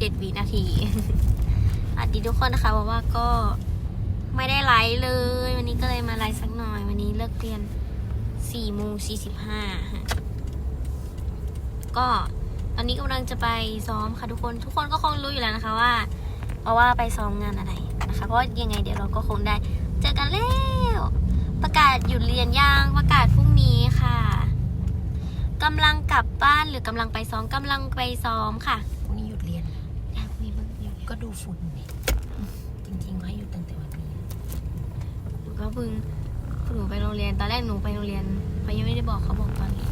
17 วินาทีสวัสดีทุกคนนะคะเพราะว่าก็ไม่ได้ไลฟ์เลย วันนี้ก็เลยมาไลฟ์สักหน่อย วันนี้เลิกเรียน4โมง45ก็ตอนนี้กำลังจะไปซ้อมค่ะทุกคน ทุกคนก็คงรู้อยู่แล้วนะคะว่า เพราะว่าไปซ้อมงานอะไรนะคะ เพราะยังไงเดี๋ยวเราก็คงได้ เจอกันแล้วประกาศหยุดเรียนย่างประกาศพรุ่งนี้ค่ะกำลังกลับบ้านหรือกำลังไปซ้อมกำลังไปซ้อมค่ะ ก็ดูฝุ่นนี่จริงๆให้หยุดตั้งแต่วันนี้หนูก็เพิ่งหนูไปโรงเรียนตอนแรกหนูไปโรงเรียนเขายังไม่ได้บอกเขาบอกตอนนี้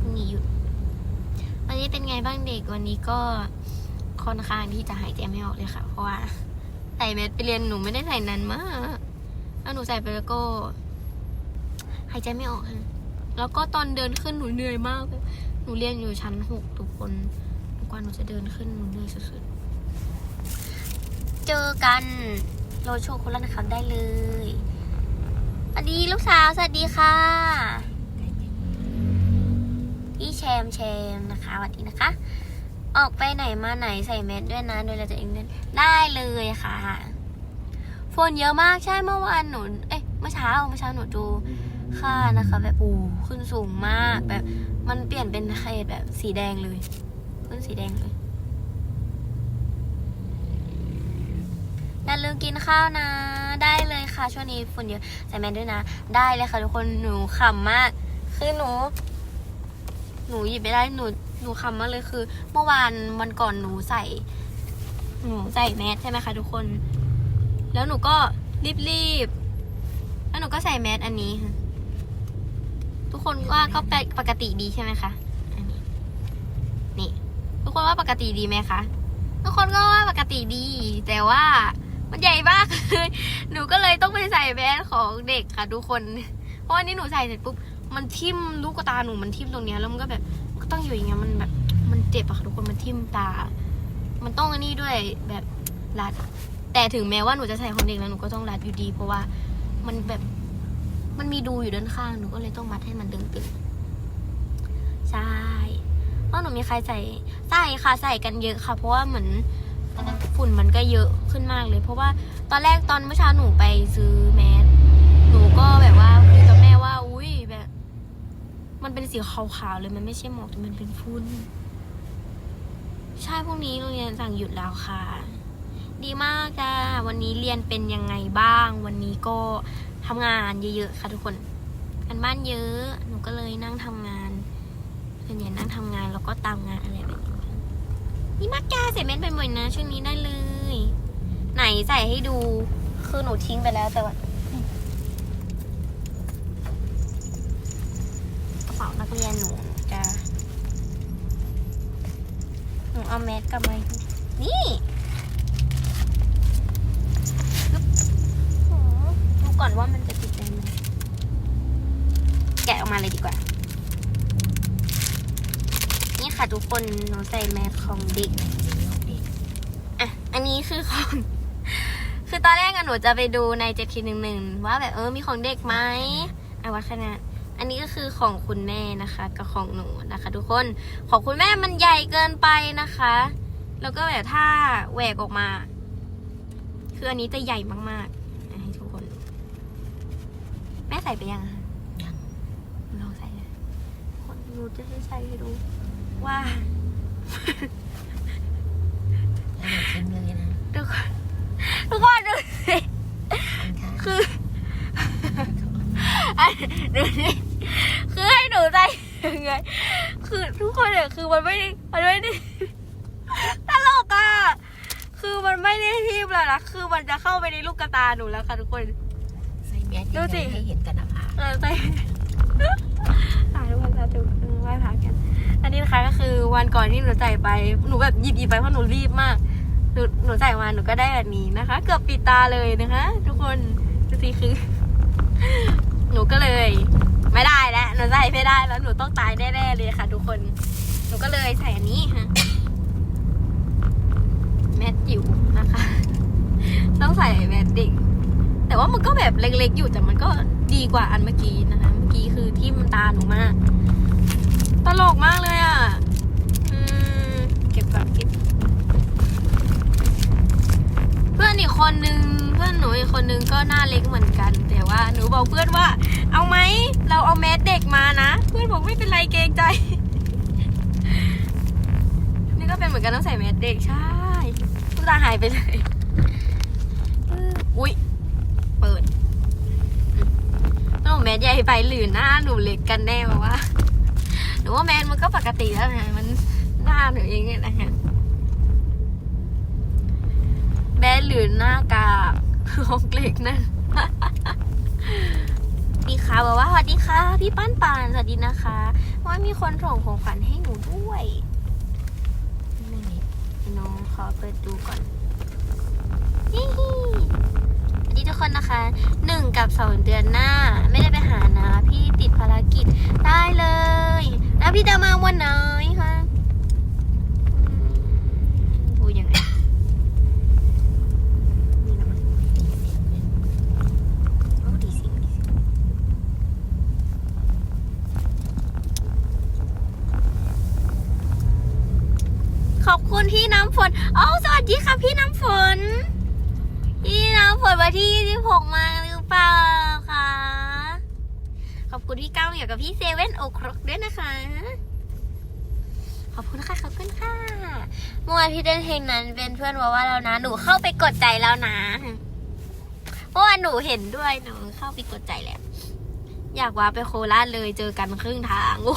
พรุ่งนี้หยุดวันนี้เป็นไงบ้างเด็กวันนี้ก็ค่อนข้างที่จะหายใจไม่ออกเลยค่ะ เพราะว่าใส่แมสไปเรียนหนูไม่ได้ใส่นานมากแล้วหนูใส่ไปแล้วก็ หายใจไม่ออกค่ะแล้วก็ตอนเดินขึ้นหนูเหนื่อยมาก หนูเรียนอยู่ชั้นหกทุกคนกว่าหนูจะเดินขึ้นหนูเหนื่อยสุดๆ เจอกันโรโชว์คนละนะครับได้เลยสวัสดีลูกสาวสวัสดีค่ะ พี่แชมแชมนะคะสวัสดีนะคะ ออกไปไหนมาไหนใส่แมสด้วยนะโดยเราจะเองด้วยได้เลยค่ะฝนเยอะมากใช่เมื่อวานหนูเอ๊ะเมื่อเช้าเมื่อเช้าหนูดูค่านะคะ แบบโอ้ขึ้นสูงมากแบบ มันเปลี่ยนเป็นเขตแบบสีแดงเลย ขึ้นสีแดงเลยอย่า ลืมกินข้าวนะ ได้เลยค่ะ ช่วงนี้ฝุ่นเยอะใส่แมสด้วยนะ ได้เลยค่ะทุกคนหนูขำมาก คือหนู หนูหยิบไม่ได้หนูหนูคำมากเลยคือ เมื่อวานวันก่อนหนูใส่ หนูใส่แมสใช่ไหมคะทุกคน แล้วหนูก็รีบรีบๆแล้วหนูก็ใส่แมสอันนี้ ทุกคนว่าก็ปกปกติดีใช่ไหมคะอันนี้นี่ ทุกคนว่าปกติดีไหมคะทุกคนก็ว่าปกติดี แต่ว่า มันใหญ่มากเลยหนูก็เลยต้องไปใส่แมสของเด็กค่ะทุกคน เพราะวันนี้หนูใส่เสร็จปุ๊บมันทิ่มลูกตาหนูมันทิ่มตรงเนี้ยแล้วมันก็แบบก็ต้องอยู่อย่างเงี้ยมันแบบมันเจ็บอะค่ะทุกคนมันทิ่มตา มันต้องอันนี้ด้วยแบบรัด แต่ถึงแม้ว่าหนูจะใส่ของเด็กแล้วหนูก็ต้องรัดอยู่ดี เพราะว่ามันแบบมันมีดูอยู่ด้านข้างหนูก็เลยต้องมัดให้มันดึงตึงใช่เพราะหนูมีใครใส่ใส่ค่ะใส่กันเยอะค่ะ เพราะว่าเหมือน ฝุ่นมันก็เยอะขึ้นมากเลย เพราะว่าตอนแรกตอนเมื่อเช้าหนูไปซื้อแมสหนูก็แบบว่าคุยกับแม่ว่า อุ้ยแบบ มันเป็นสีขาวๆเลยมันไม่ใช่หมอกแต่มันเป็นฝุ่นใช่พรุ่งนี้โรงเรียนสั่งหยุดแล้วค่ะ ดีมากจ้าวันนี้เรียนเป็นยังไงบ้าง วันนี้ก็ทำงานเยอะๆค่ะทุกคนกันบ้านเยอะ หนูก็เลยนั่งทำงานส่วนใหญ่นั่งทำงานแล้วก็ตามงานอะไรแบ นี่มากจ้าใส่เม็ดบ่อยๆนะช่วงนี้ได้เลย ไหนใส่ให้ดู คือหนูทิ้งไปแล้วแต่ว่ากระเป๋านักเรียนหนูจะหนูเอาแมสกลับมานี่ดูก่อนว่ามันจะติดได้ไหมแกะออกมาเลยดีกว่า นี่ ค่ะทุกคนหนูใส่แมสของเด็กอะอันนี้คือของ คือตอนแรกอะหนูจะไปดูในเจ็ดทีหนึ่งหนึ่งว่าแบบเออมีของเด็กไหมอะวัดขนาดอันนี้ก็คือของคุณแม่นะคะกับของหนูนะคะ ทุกคนของคุณแม่มันใหญ่เกินไปนะคะ แล้วก็แบบถ้าแหวกออกมา คืออันนี้จะใหญ่มากๆให้ทุกคนแม่ใส่ไปยังยังลองใส่เลยคนดูจะให้ใส่ให้ดู ว่าแล้วเดี๋ยวทิ้งเลยนะทุกคนทุกคนดูสิค่ะคืออันดูนี่คือให้หนูใส่ยังไง คือทุกคนเนี่ยคือมันไม่ได้มันไม่ได้ตลกอะคือมันไม่ได้ทิ่มแล้วนะคือมันจะเข้าไปในลูกกระตาหนูแล้วค่ะทุกคนใส่แมสดูสิยังไงให้เห็นกันหน้าผากเออใส่ถ่ายทุกคนจะดูไหว้พระกันอั นี้นะคะก็คือวันก่อนที่หนูใส่ไป หนูแบบหยิบหยิบไปเพราะหนูรีบมาก หนูหนูใส่มาหนูก็ได้แบบนี้นะคะ เกือบปิดตาเลยนะคะ ทุกคนดูสิคือ หนูก็เลย ไม่ได้แล้วหนูใส่ไม่ได้แล้วหนูต้องตายแน่ๆเลยค่ะ ทุกคน หนูก็เลยใส่อันนี้ฮะแมสจิ๋วนะคะ ต้องใส่แมสเด็กแต่ว่ามันก็แบบเล็กๆอยู่แต่มันก็ดีกว่าอันเมื่อกี้นะคะ เมื่อกี้คือที่มันตาหนูมาก ตลกมากเลยอะ อืม เก็บก่อนเก็บ เพื่อนอีกคนนึง เพื่อนหนูอีก คนนึงก็หน้าเล็กเหมือนกัน แต่ว่าหนูบอกเพื่อนว่า เอาไหมเราเอาแมสเด็กมานะ เพื่อนบอกไม่เป็นไรเกรงใจ นี่ก็เป็นเหมือนกันต้องใส่แมสเด็กใช่ทุกตาหายไปเลยอุ้ยเปิดต้องแมสใหญ่ไปหรือหน้าหนูเล็กกันแน่วะว่าหนูว่าแมสมันก็ปกติแล้วนะมันหน้าหนูเองเนี่ยนะฮะแมสหรือหน้ากาก ของเล็กนั่นดีค่ะบอกว่าสวัสดีค่ะ พี่ป้านปานสวัสดีนะคะว่ามีคนส่งของขวัญให้หนูด้วยนี่น้องขอเปิดดูก่อนนี่สวัสดีทุกคนนะคะหนึ่งกับสองเดือนหน้า ไม่ได้ไปหานะ พี่ติดภารกิจได้เลย แล้วพี่จะมาวันไหนคะอืมพูดยังไงนี่นะมั้งโอ้ดีสิดีสิ ขอบคุณพี่น้ำฝนอ๋อสวัสดีค่ะพี่น้ำฝน พี่น้ำฝนวันที่ 26มาหรือเปล่าคะ ขอบคุณพี่ก้าวเหนียวกับพี่เซเว่นโอครกด้วยนะคะ ขอบคุณค่ะขอบคุณค่ะเมื่อวานพี่เต้นเพลงนั้นเป็นเพื่อนว่าว่าแล้วนะ หนูเข้าไปกดใจแล้วนะเมื่อวานหนูเห็นด้วยหนูเข้าไปกดใจแล้ว อยากว่าไปโคราชเลยเจอกันครึ่งทางโอ้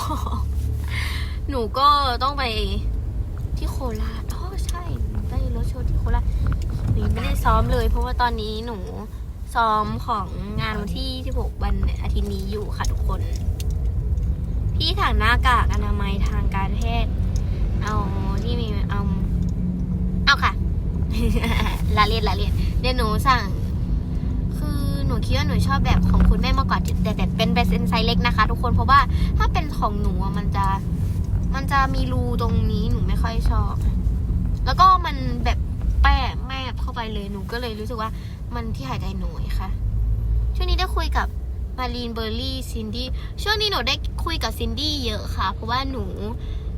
หนูก็ต้องไปที่โคราชอ๋อใช่ได้รถโชว์ที่โคราชหนูไม่ได้ซ้อมเลย เพราะว่าตอนนี้หนู ซ้อมของงานวันที่ 16 วันอาทิตย์นี้อยู่ค่ะทุกคน พี่ถังหน้ากากอนามัยทางการแพทย์ เอาที่มีเอาเอาค่ะละเลียนละเลียนเดี๋ยวหนูสั่ง คือหนูคิดว่าหนูชอบแบบของคุณแม่มากกว่าแต่แต่เป็นแบบไซส์เล็กนะคะ ทุกคนเพราะว่าถ้าเป็นของหนูมันจะ มันจะมีรูตรงนี้หนูไม่ค่อยชอบ แล้วก็มันแบบแปะแมบเข้าไปเลยหนูก็เลยรู้สึกว่า มันที่หายใจหน่อยค่ะ ช่วงนี้ได้คุยกับมารีนเบอร์รี่ซินดี้ช่วงนี้หนูได้คุยกับซินดี้เยอะค่ะ เพราะว่าหนู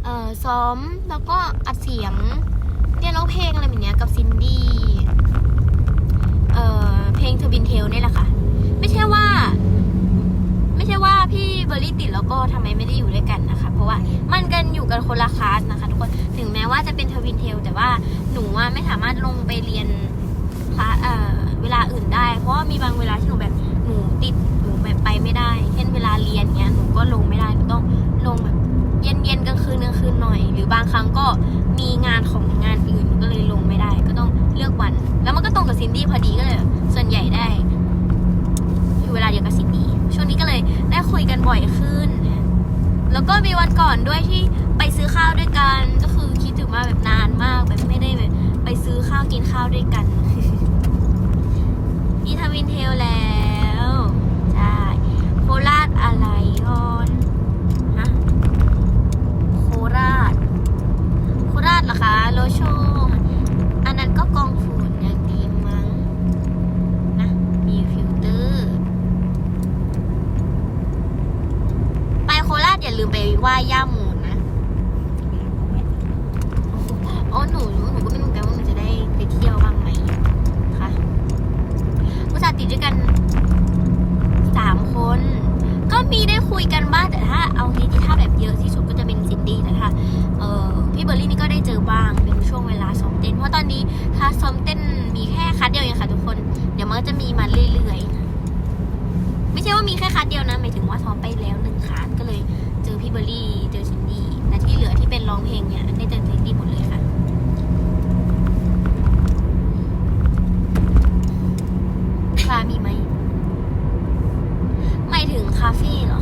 เอ่อซ้อมแล้วก็อัดเสียงเรียนร้องเพลงอะไรแบบเนี้ยกับซินดี้เอ่อเพลงทวินเทลนี่แหละค่ะ ไม่ใช่ว่า ไม่ใช่ว่าพี่เบอร์รี่ติดแล้วก็ทำไมไม่ได้อยู่ด้วยกันนะคะ เพราะว่ามันกันอยู่กันคนละคลาสนะคะ ทุกคนถึงแม้ว่าจะเป็นทวินเทลแต่ว่าหนูอะไม่สามารถลงไปเรียน คลาสเอ่อเวลาอื่นได้ เพราะว่ามีบางเวลาที่หนูแบบหนูติดหนูแบบไปไม่ได้ เช่นเวลาเรียนเนี้ยหนูก็ลงไม่ได้หนูต้องลงแบบเย็นเย็นกลางคืนกลางคืนหน่อย หรือบางครั้งก็มีงานของงานอื่นก็เลยลงไม่ได้ ก็ต้องเลือกวัน แล้วมันก็ตรงกับซินดี้พอดีก็เลยส่วนใหญ่ได้ อยู่เวลาเดียวกับซินดี้ช่วงนี้ก็เลยได้คุยกันบ่อยขึ้น แล้วก็มีวันก่อนด้วยที่ไปซื้อข้าวด้วยกัน ก็คือคิดถึงมาแบบนานมากแบบไม่ได้แบบไปซื้อข้าวกินข้าวด้วยกัน พี่ทวินเทลแล้วใช่โคราชอะไรออนฮะโคราช โคราชเหรอคะโลโชอันนั้นก็กองฝุ่นอย่างดีมั้งนะมีฟิลเตอร์ ไปโคราชอย่าลืมไปไหว้ย่าโมูนะอ๋อหนูหนูก็ไม่รู้เหมือนกันว่าหนูจะได้ไปเที่ยวบ้างไหมคะอุ ติดด้วยกันสามคน ก็มีได้คุยกันบ้างแต่ถ้าเอาทีที่ถ้าแบบเยอะที่สุดก็จะเป็นซินดี้แต่ถ้าเออพี่เบอร์รี่นี่ก็ได้เจอบ้างเป็นช่วงเวลาซ้อมเต้นเพราะตอนนี้ถ้าซ้อมเต้นมีแค่คัดเดียวเองค่ะทุกคน เดี๋ยวมันก็จะมีมาเรื่อยๆไม่ใช่ว่ามีแค่คัดเดียวนะหมายถึงว่าซ้อมไปแล้วหนึ่งคัดก็เลยเจอพี่เบอร์รี่เจอซินดี้และที่เหลือที่เป็นร้องเพลงเนี่ยได้เจอซินดี้หมดเลยค่ะ คามีไหมหมาเฟ่เหรอ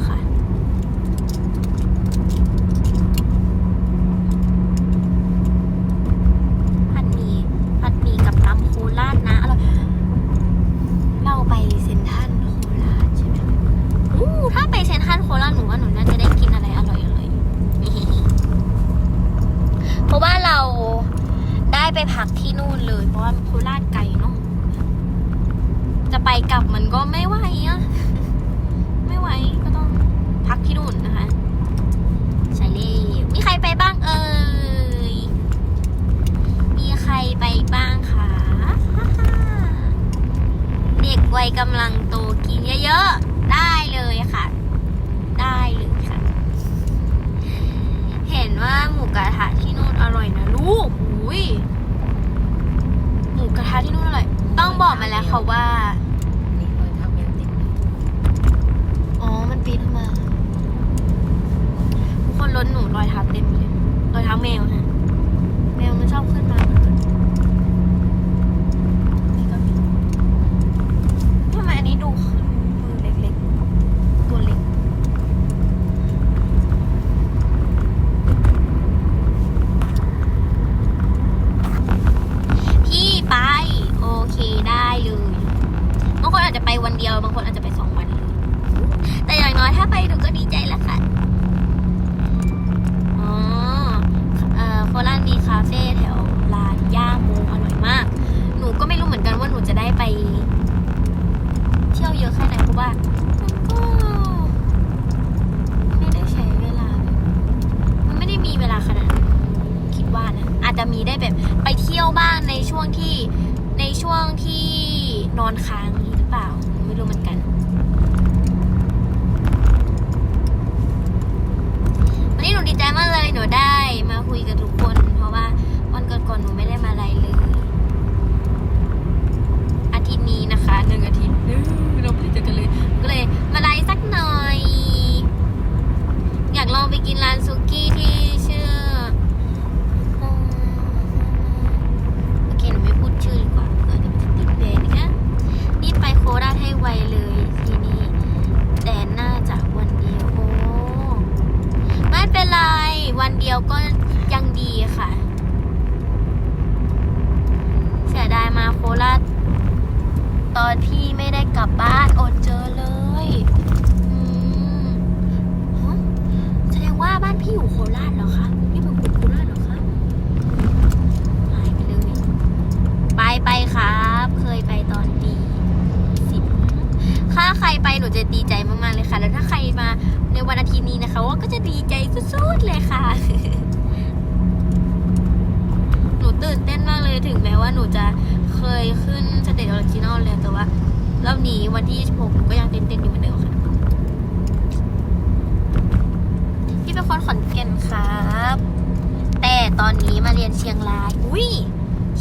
ียนเชียงราย อุ้ย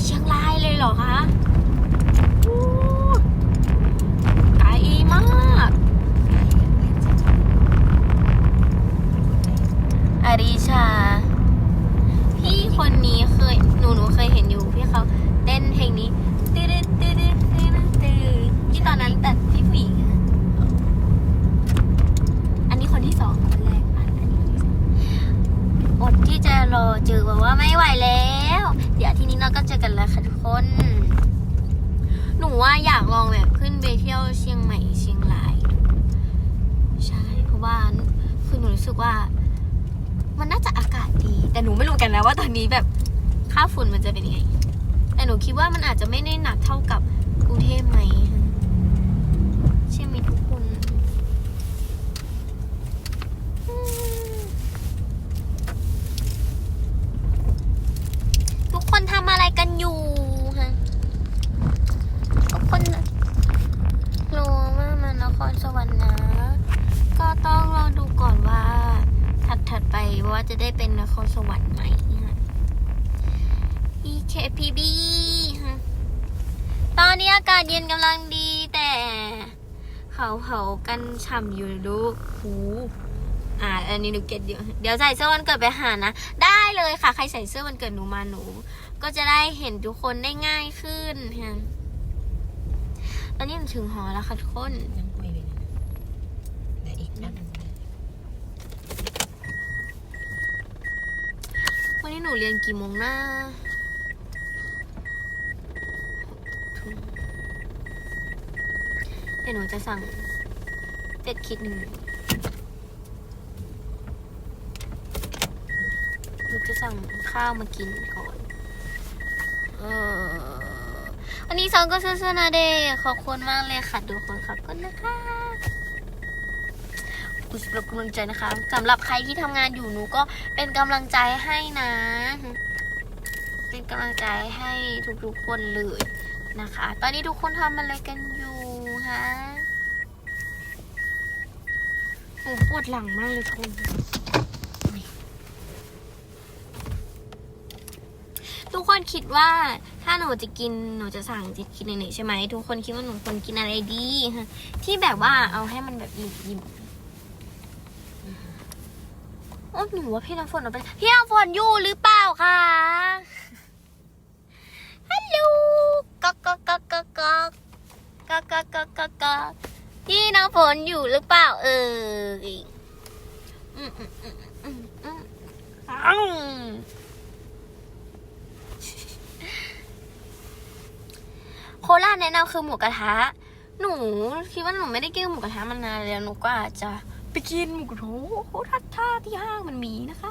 เชียงรายเลยเหรอคะาอยากลองแบบขึ้นไปเที่ยวเชียงใหม่เชียงรายใช่เพราะว่าคือหนูรู้สึกว่า มันน่าจะอากาศดี แต่หนูไม่รู้กันนะว่าตอนนี้แบบค่าฝุ่นมันจะเป็นยังไง แต่หนูคิดว่ามันอาจจะไม่ได้หนักเท่ากับกรุงเทพไหมเช่ไหมทุกคน คํอยู่ลูกหูอ่า อันนี้หนูเก็ตเดี๋ยวเดี๋ยวใส่เสื้อวันเกิดไปหานะ ได้เลยค่ะ ใครใส่เสื้อวันเกิดหนูมาหนู ก็จะได้เห็นทุกคนได้ง่ายขึ้นฮะตอนนี้หนูถึงหอแล้วค่ะทุกคนวันนี้หนูเรียนกี่โมงนะเดี๋ยวหนูจะสั่ง เป็ดคิดหนึ่งหนูจะสั่งข้าวมากินก่อน เออวันนี้สองก็ซื้อนาเดขอบคุณมากเลยค่ะทุกคนขอบคุณนะคะุณสำหรบกำลังใจนะคะสำหรับใครที่ทำงานอยู่หนูก็เป็นกำลังใจให้นะ เป็นกำลังใจให้ทุกๆคนเลยนะคะ ตอนนี้ทุกคนทำอะไรกันอยู่ฮะ หนูปวดหลังมากเลยทุกคนทุกคนคิดว่าถ้าหนูจะกินหนูจะสั่งจะกินไหนๆใช่ไหมทุกคนคิดว่าหนูควรกินอะไรดีฮะที่แบบว่าเอาให้มันแบบอิ่มอิ่มโอ้หนูว่าพี่น้ำฝนเอาไปพี่น้ำฝนอยู่หรือเปล่าคะฮัลโหลก๊อกก๊อกก๊อกก๊อกก๊อกก๊อกก๊อกก๊อกก๊อกก๊อก พี่น้ำฝนอยู่หรือเปล่าเอออืมอืมอืมอืมอืมอืมโคราชแนะนำคือหมูกระทะ หนูคิดว่าหนูไม่ได้กินหมูกระทะมานานแล้วหนูก็อาจจะไปกินหมูกระทะโคราชท่าที่ห้างมันมีนะคะ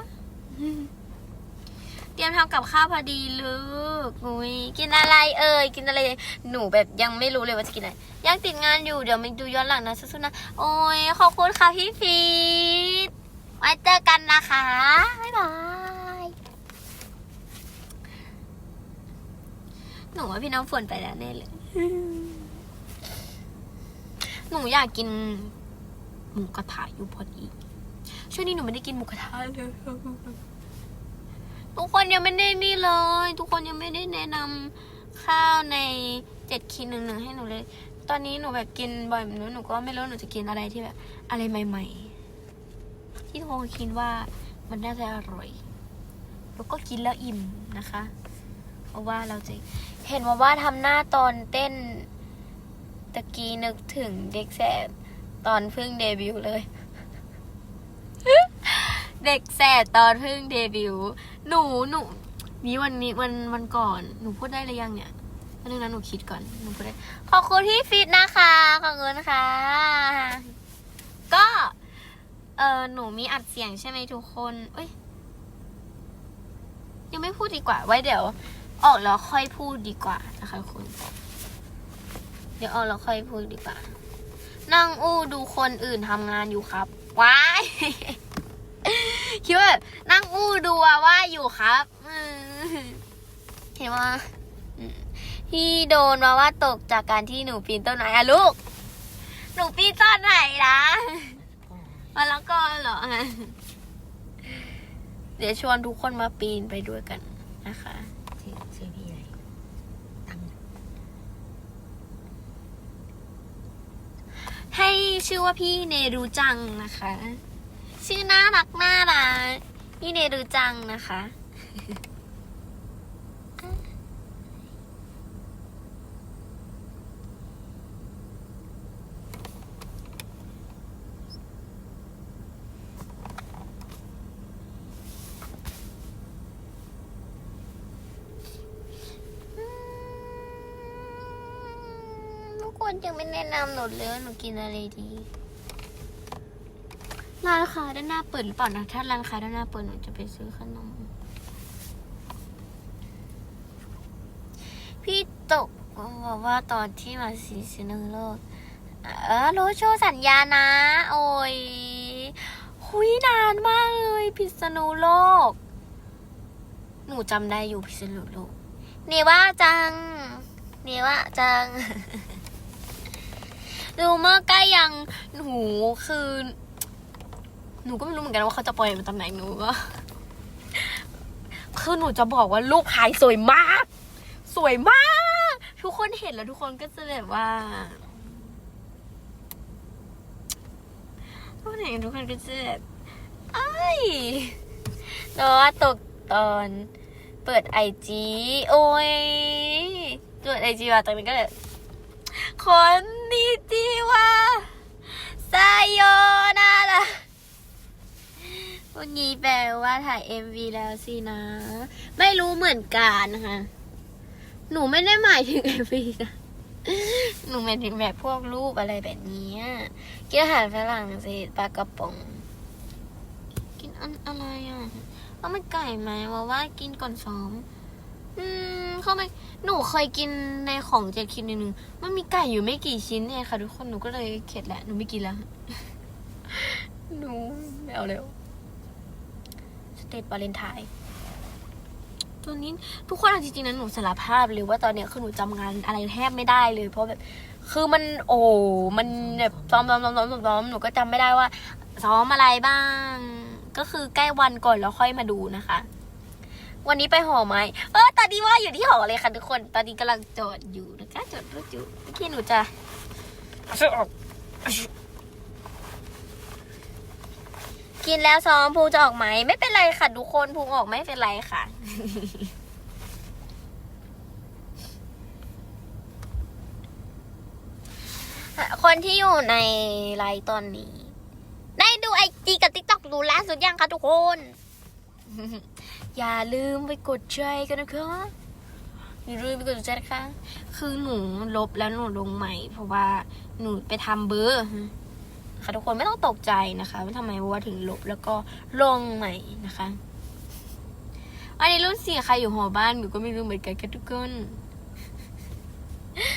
เตรียมทำกับข้าวพอดีลูกอุ้ยกินอะไรเอ่ยกินอะไร หนูแบบยังไม่รู้เลยว่าจะกินอะไรยังติดงานอยู่เดี๋ยวมาดูย้อนหลังนะสู้ๆนะโอ้ยขอบคุณค่ะพี่ฟีดไว้เจอกันนะคะบ๊ายบายหนูว่าพี่น้ำฝนไปแล้วแน่เลยหนูอยากกินหมูกระทะอยู่พอดีช่วงนี้หนูไม่ได้กินหมูกระทะเลย ทุกคนยังไม่ได้นี่เลย ทุกคนยังไม่ได้แนะนำข้าวในเจ็ดคีหนึ่งหนึ่งให้หนูเลย ตอนนี้หนูแบบกินบ่อยแบบนี้หนูก็ไม่รู้หนูจะกินอะไรที่แบบ อะไรใหม่ ๆ ที่ทุกคนคิดว่ามันน่าจะอร่อย แล้วก็กินแล้วอิ่มนะคะ เพราะว่าเราจะเห็นว่าว่าทำหน้าตอนเต้นตะกี้นึกถึงเด็กแสบตอนเพิ่งเดบิวต์เลย เด็กแสบตอนเพิ่งเดบิวต์หนูหนูมีวันนี้วันวันก่อนหนูพูดได้หรือยังเนี่ยวันนึงนะหนูคิดก่อนหนูพูดได้ขอบคุณที่ฟิตนะคะขอบคุณค่ะ ก็เออหนูมีอัดเสียงใช่ไหมทุกคนเอ้ยยังไม่พูดดีกว่า ไว้เดี๋ยว ออกแล้วค่อยพูดดีกว่านะคะคุณ เดี๋ยวออกแล้วค่อยพูดดีกว่านั่งอู้ดูคนอื่นทำงานอยู่ครับว้าย คิดว่าแบบนั่งอู้ดูว่าอยู่ครับเห็นว่าอืมที่โดนมาว่าตกจากการที่หนูปีนต้นไม้อะลูก หนูปีนต้นไหนนะมาแล้วก็เหรอ เดี๋ยวชวนทุกคนมาปีนไปด้วยกันนะคะชื่อชื่อพี่อะไรตั้งให้ชื่อว่าพี่เนรูจังนะคะ ชื่อน่ารักน่ารักพี่เนรูจังนะคะ ทุกคนยังไม่แนะนำหนูเลยว่าหนูกินอะไรดี ร้านค้าด้านหน้าเปิดหรือเปล่านะถ้าร้านค้าด้านหน้าเปิดหนูจะไปซื้อขนม พี่ตกบอกว่าตอนที่มาซีซินโลก เออรู้โชว์สัญญานะ โอ้ยหุยนานมากเลยพิษณุโลก หนูจำได้อยู่พิษณุโลกเนว่าจังเนว่าจังดูเมื่อใกล้ยังหนูคือ หนูก็ไม่รู้เหมือนกันว่าเขาจะปล่อยมันตำแหน่งหนูก็คือหนูจะบอกว่ารูปหายสวยมาก สวยมาก ทุกคนเห็นแล้วทุกคนก็จะแบบว่าทุกคนเห็นทุกคนก็จะแบบไอ้ยแล้วว่าตกตอนเปิดไอจีโอ้ยเปิดไอจีมาตอนนี้ก็แบบคนนี้ที่ว่าไซโยนาระ วันนี้แปลว่าถ่าย MV แล้วสินะ ไม่รู้เหมือนกันนะคะหนูไม่ได้หมายถึง MV นะ หนูหมายถึงแบบพวกรูปอะไรแบบนี้กินอาหารฝรั่งเศสปลากระป๋อง กินอันอะไรอะเอาไม่ไก่ไหมว่าว่ากินก่อนซ้อม อืมเข้าไปหนูเคยกินในของเจ็ดคิดนึงมันมีไก่อยู่ไม่กี่ชิ้นเองค่ะ ทุกคนหนูก็เลยเข็ดแหละหนูไม่กินแล้วหนูไม่เอาแล้ว เตทวาเลนไทน์ตัวนี้ทุกคนเอาจริงๆนะหนูสารภาพเลยว่าตอนเนี้ยคือหนูจำงานอะไรแทบไม่ได้เลย เพราะแบบคือมันโอ้มันแบบซ้อมซ้อมซ้อมซ้อมซ้อมหนูก็จำไม่ได้ว่า ซ้อมอะไรบ้าง ก็คือใกล้วันก่อนแล้วค่อยมาดูนะคะ วันนี้ไปหอไหมเออตอนนี้ว่าอยู่ที่หอเลยค่ะทุกคน ตอนนี้กำลังจอดอยู่นะคะจอดรถอยู่เมื่อกี้หนูจะกิ กินแล้วซ้อมภูจะออกไหม ไม่เป็นไรค่ะทุกคนภูออกไม่เป็นไรค่ะ คนที่อยู่ในไลฟ์ตอนนี้ ได้ดูไอจีกับติ๊กต็อกดูล่าสุดยังคะทุกคน อย่าลืมไปกดใจกันนะคะอย่าลืมไปกดใจนะคะ คือหนูลบแล้วหนูลงใหม่ เพราะว่าหนูไปทำเบอร์ ค่ะทุกคนไม่ต้องตกใจนะคะว่าทำไมวัวถึงลบแล้วก็ลงใหม่นะคะ อันนี้รุ่นสี่ใครอยู่หอบ้านหนูก็ไม่รู้เหมือนกันค่ะทุกคน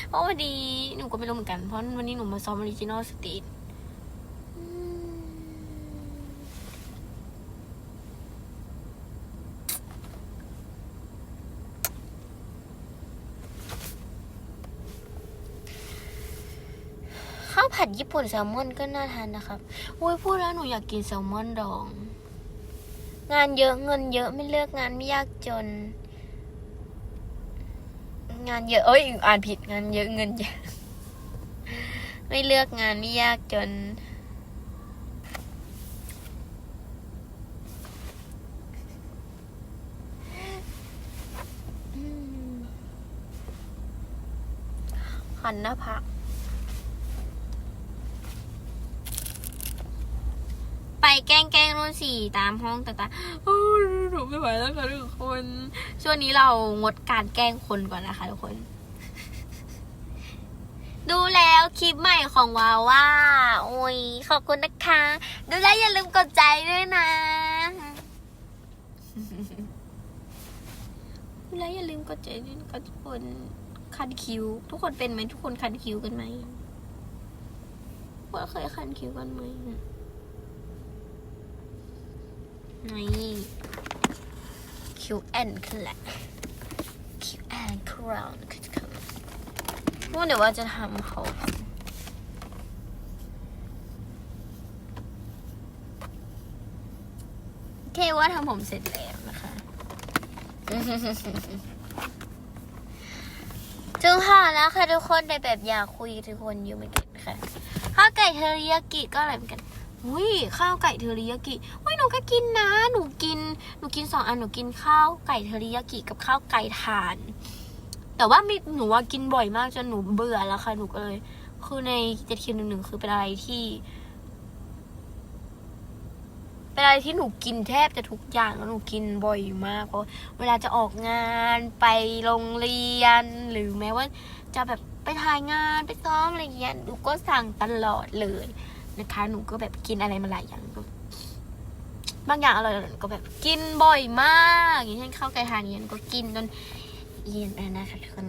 เพราะวันนี้หนูก็ไม่รู้เหมือนกันเพราะวันนี้หนูมาซ้อมออริจินอลสตรีทข้าวผัด ญี่ปุ่นแซลมอนก็น่าทานนะครับโอ้ยพูดแล้วหนูอยากกินแซลมอนดอง งานเยอะเงินเยอะไม่เลือกงานไม่ยากจน งานเยอะเอ้ยอ่านผิดงานเยอะเงินเยอะไม่เลือกงานไม่ยากจน หันหน้าผากไป แกล้งแกล้งรุ่นสี่ตามห้องต่างๆโอ้หนูไม่ไหวแล้วค่ะทุกคน ช่วงนี้เรางดการแกล้งคนก่อนนะคะทุกคน ดูแล้วคลิปใหม่ของวาว่าโอ้ยขอบคุณนะคะ ดูแล้วอย่าลืมกดใจด้วยนะดูแล้วอย่าลืมกดใจด้วยนะคะทุกคนคันคิ้ว ทุกคนเป็นไหมทุกคนคันคิ้วกันไหมว่าเคยคันคิ้วกันไหม นี่คิ้วแอนคือแหละคิ้วแอนคราวน์คือคำว่าเดี๋ยวว่าจะทำเขาเคว่าทำผมเสร็จแล้วนะคะจึงห่อแล้วค่ะทุกคนในแบบอยากคุยทุกคนอยู่เหมือนกันค่ะข้าวไก่เทอริยากิก็อร่อยเหมือนกันอุ้ยข้าวไก่เทอริยากิ หนูก็กินนะ หนูกิน หนูกินสองอัน หนูกินข้าวไก่เทอริยากิกับข้าวไก่ถ่าน แต่ว่ามีหนูว่ากินบ่อยมากจนหนูเบื่อแล้วค่ะ หนูก็เลย คือในเจ็ดคิวหนึ่งหนึ่งคือเป็นอะไรที่ เป็นอะไรที่หนูกินแทบจะทุกอย่างแล้วหนูกินบ่อยมาก เพราะเวลาจะออกงานไปโรงเรียน หรือแม้ว่าจะแบบไปถ่ายงานไปซ้อมอะไรเงี้ย หนูก็สั่งตลอดเลยนะคะ หนูก็แบบกินอะไรมาหลายอย่างก็ บางอย่างอร่อยก็แบบกินบ่อยมาก อย่างเช่นข้าวไก่ทานเย็นก็กินจนเย็นเลยนะคะทุกคน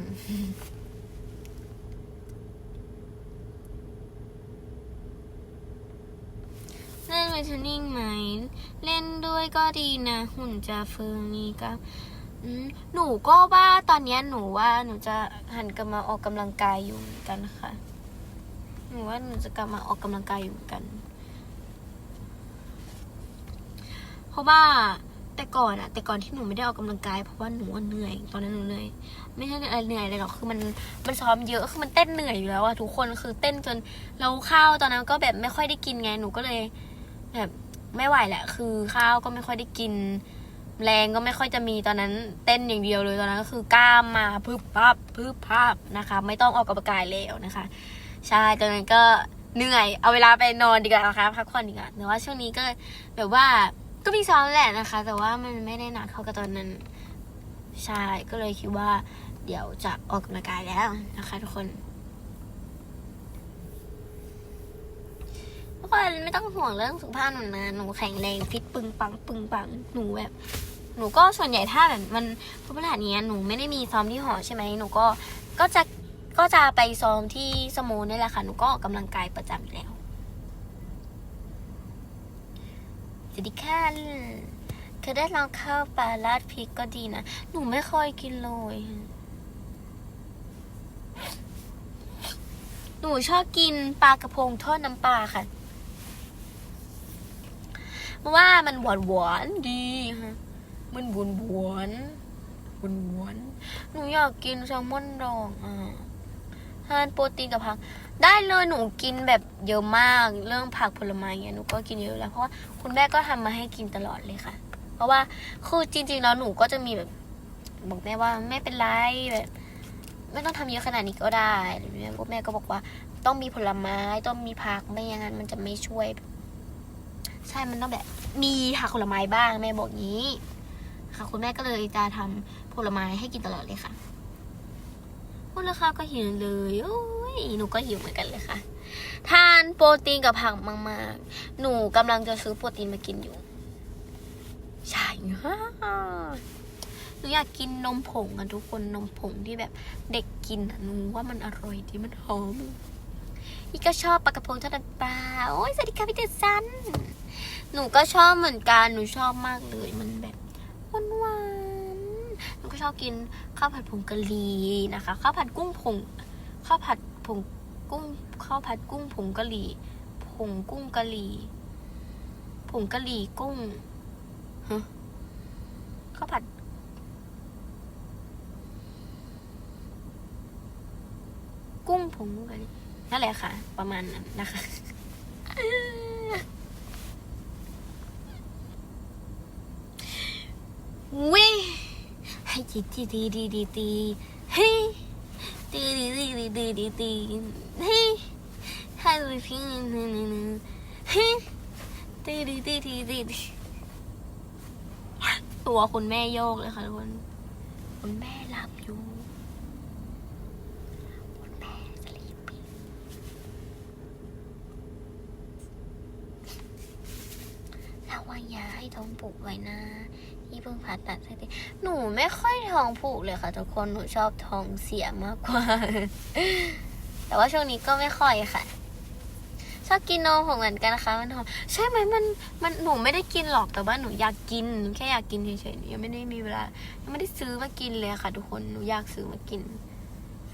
เล่นเวทนิ่งไหม เล่นด้วยก็ดีนะ หุ่นจะเฟิร์มนี่ก็หนูก็ว่าตอนนี้หนูว่าหนูจะหันกลับมาออกกำลังกายอยู่เหมือนกันค่ะ หนูว่าหนูจะกลับมาออกกำลังกายอยู่เหมือนกัน เพ ราะว่าแต่ก่อนอะแต่ก่อนที่หนูไม่ได้ออกกำลังกาย เพราะว่าหนูเหนื่อย ตอนนั้นหนูเหนื่อย ไม่ใช่อะไรเหนื่อยอะไรหรอกคือมันมันซ้อมเยอะคือมันเต้นเหนื่อยอยู่แล้วอะทุกคนคือเต้นจนเราข้าวตอนนั้นก็แบบไม่ค่อยได้กินไงหนูก็เลย แบบไม่ไหวแหละ คือข้าวก็ไม่ค่อยได้กิน แรงก็ไม่ค่อยจะมีตอนนั้น เต้นอย่างเดียวเลยตอนนั้นก็คือกล้ามมาพึบพับพึบพับนะคะ ไม่ต้องออกกำลังกายแล้วนะคะใช่ตอนนั้นก็เหนื่อย เอาเวลาไปนอนดีกว่านะคะพักผ่อนดีกว่าแต่ว่าช่วงนี้ก็แบบว่า ก็มีซ้อมแหละนะคะ แต่ว่ามันไม่ได้หนักเท่ากับตอนนั้น ใช่ ก็เลยคิดว่า เดี๋ยวจะออกกำลังกายแล้วนะคะ ทุกคนทุกคนไม่ต้องห่วงเรื่องสุขภาพหนูนะ หนูแข็งแรงฟิตปึงปังปึงปัง หนูแบบ หนูก็ส่วนใหญ่ถ้าแบบมันพุพฤหัสเนี้ยหนูไม่ได้มีซ้อมที่หอใช่ไหม หนูก็ ก็จะ ก็จะไปซ้อมที่สโมนี่แหละค่ะ หนูก็ออกกำลังกายประจำอยู่แล้วส วัสดีค่ะเคยได้ลองข้าวปลาราดพริกก็ดีนะ หนูไม่ค่อยกินเลย หนูชอบกินปลากระพงทอดน้ำปลาค่ะเพราะว่ามันหวานหวานดีค่ะมันหวานหวานหวานหวานหนูอยากกินแซลมอนดองอะทานโปรตีนกับผัก ได้เลยหนูกินแบบเยอะมากเรื่องผักผลไม้เงี้ยหนูก็กินเยอะแล้วเพราะว่าคุณแม่ก็ทำมาให้กินตลอดเลยค่ะ เพราะว่าคือจริง ๆ แล้วหนูก็จะมีแบบบอกแม่ว่าไม่เป็นไรแบบ ไม่ต้องทำเยอะขนาดนี้ก็ได้อะไรแบบนี้วแม่ก็บอกว่า ต้องมีผลไม้ต้องมีผักไม่อย่างนั้นมันจะไม่ช่วย ใช่มันต้องแบบ มีผักผลไม้บ้างแม่บอกงี้ ค่ะ คุณแม่ก็เลยจะทำผลไม้ให้กินตลอดเลยค่ะพูดแล้วค่ะก็หิวเลยโอ้ ยหนูก็หิวเหมือนกันเลยค่ะ ทานโปรตีนกับผักมากๆ หนูกำลังจะซื้อโปรตีนมากินอยู่ ใช่ฮ่าหนูอยากกินนมผงอะทุกคนนมผงที่แบบเด็กกินอะหนูว่ามันอร่อยดีมันหอมนี่ก็ชอบปลากระพงทอดน้ำปลาโอ้ยสวัสดีค่ะพี่เดซันหนูก็ชอบเหมือนกันหนูชอบมากเลยมันแบบหวานหวานๆหนูก็ชอบกินข้าวผัดผงกะหรี่นะคะข้าวผัดกุ้งผงข้าวผัด ผงกุ้งข้าวผัดกุ้งผงกะหรี่ผงกุ้งกะหรี่ผงกะหรี่กุ้งฮะข้าวผัด กุ้งผงกะหรี่นั่นแหละค่ะ ประมาณนั้นนะคะวิให้จีจีดีดีดีดีเฮ้ย ดีดีดีดีดีดีเฮ้ยให้ดูพี่นึงนึนเฮ้ยดีดีดีดีดีดีตัวคุณแม่โยกเลยค่ะทุกคนคุณแม่หลับอยู่คุณแม่สลีปปิ้ราว่าอย่าให้ท้องผูกไว้นะ ที่เพิ่งผ่าตัดสักทีหนูไม่ค่อยท้องผูกเลยค่ะทุกคนหนูชอบท้องเสียมากกว่า แต่ว่าช่วงนี้ก็ไม่ค่อยค่ะ ชอบกินนมผงเหมือนกันนะคะมันหอมใช่ไหมมันมันหนูไม่ได้กินหรอกแต่ว่าหนูอยากกินแค่อยากกินเฉยๆยังไม่ได้มีเวลายังไม่ได้ซื้อมากินเลยค่ะ ทุกคนหนูอยากซื้อมากิน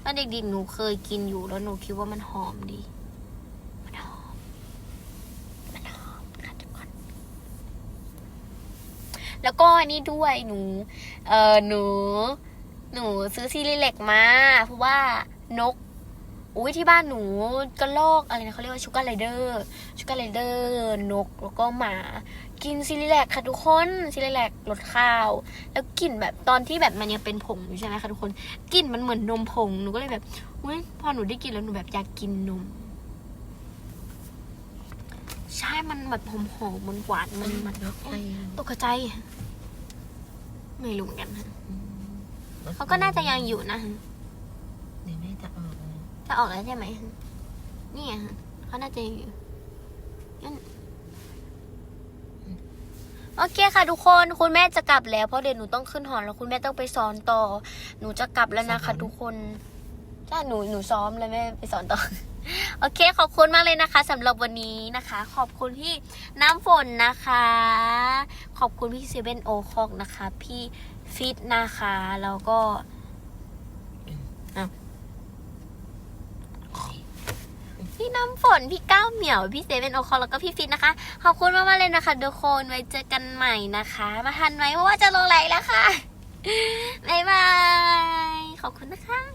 ตอนเด็กๆหนูเคยกินอยู่แล้วหนูคิดว่ามันหอมดี มันหอม มันหอมค่ะทุกคน แล้วก็อันนี้ด้วยหนูเออหนู หนูซื้อซีรีส์เหล็กมา เพราะว่านกอุ้ยที่บ้านหนูกระลอกอะไรนะเขาเรียกว่าชูการไรเดอร์ชูการไรเดอร์นกแล้วก็หมา กินซีรีส์แลกค่ะทุกคนซีรีส์แลกรสข้าว แล้วกลิ่นแบบตอนที่แบบมันยังเป็นผงอยู่ใช่ไหมคะทุกคนกลิ่นมันเหมือนนมผงหนูก็เลยแบบอุ้ยพอหนูได้กินแล้วหนูแบบอยากกินนม ใช่มันแบบหอมหอมมันหวานมันมันรถไฟตกใจ ไม่รู้เหมือนกันค่ะเขาก็น่าจะยังอยู่นะเดี๋ยวแม่จะออกนะจะออกแล้วใช่ไหมนี่ไงฮะเขาน่าจะยังอยู่งั้นโอเคค่ะทุกคนคุณแม่จะกลับแล้วเพราะเดี๋ยวหนูต้องขึ้นหอแล้วคุณแม่ต้องไปสอนต่อ หนูจะกลับแล้วนะคะทุกคนใช่หนูหนูซ้อมแล้วแม่ไปสอนต่อ โอเค ขอบคุณมากเลยนะคะสำหรับวันนี้นะคะ ขอบคุณพี่น้ำฝนนะคะ ขอบคุณพี่เซเว่นโอคอกนะคะ พี่ฟิตนะคะ แล้วก็พี่น้ำฝน พี่ก้าวเหมียว พี่เซเว่นโอคอแล้วก็พี่ฟิตนะคะ ขอบคุณมากๆเลยนะคะทุกคนไว้เจอกันใหม่นะคะ มาทันไหมเพราะว่าจะลงไหลแล้วค่ะ บ๊ายบาย ขอบคุณนะคะ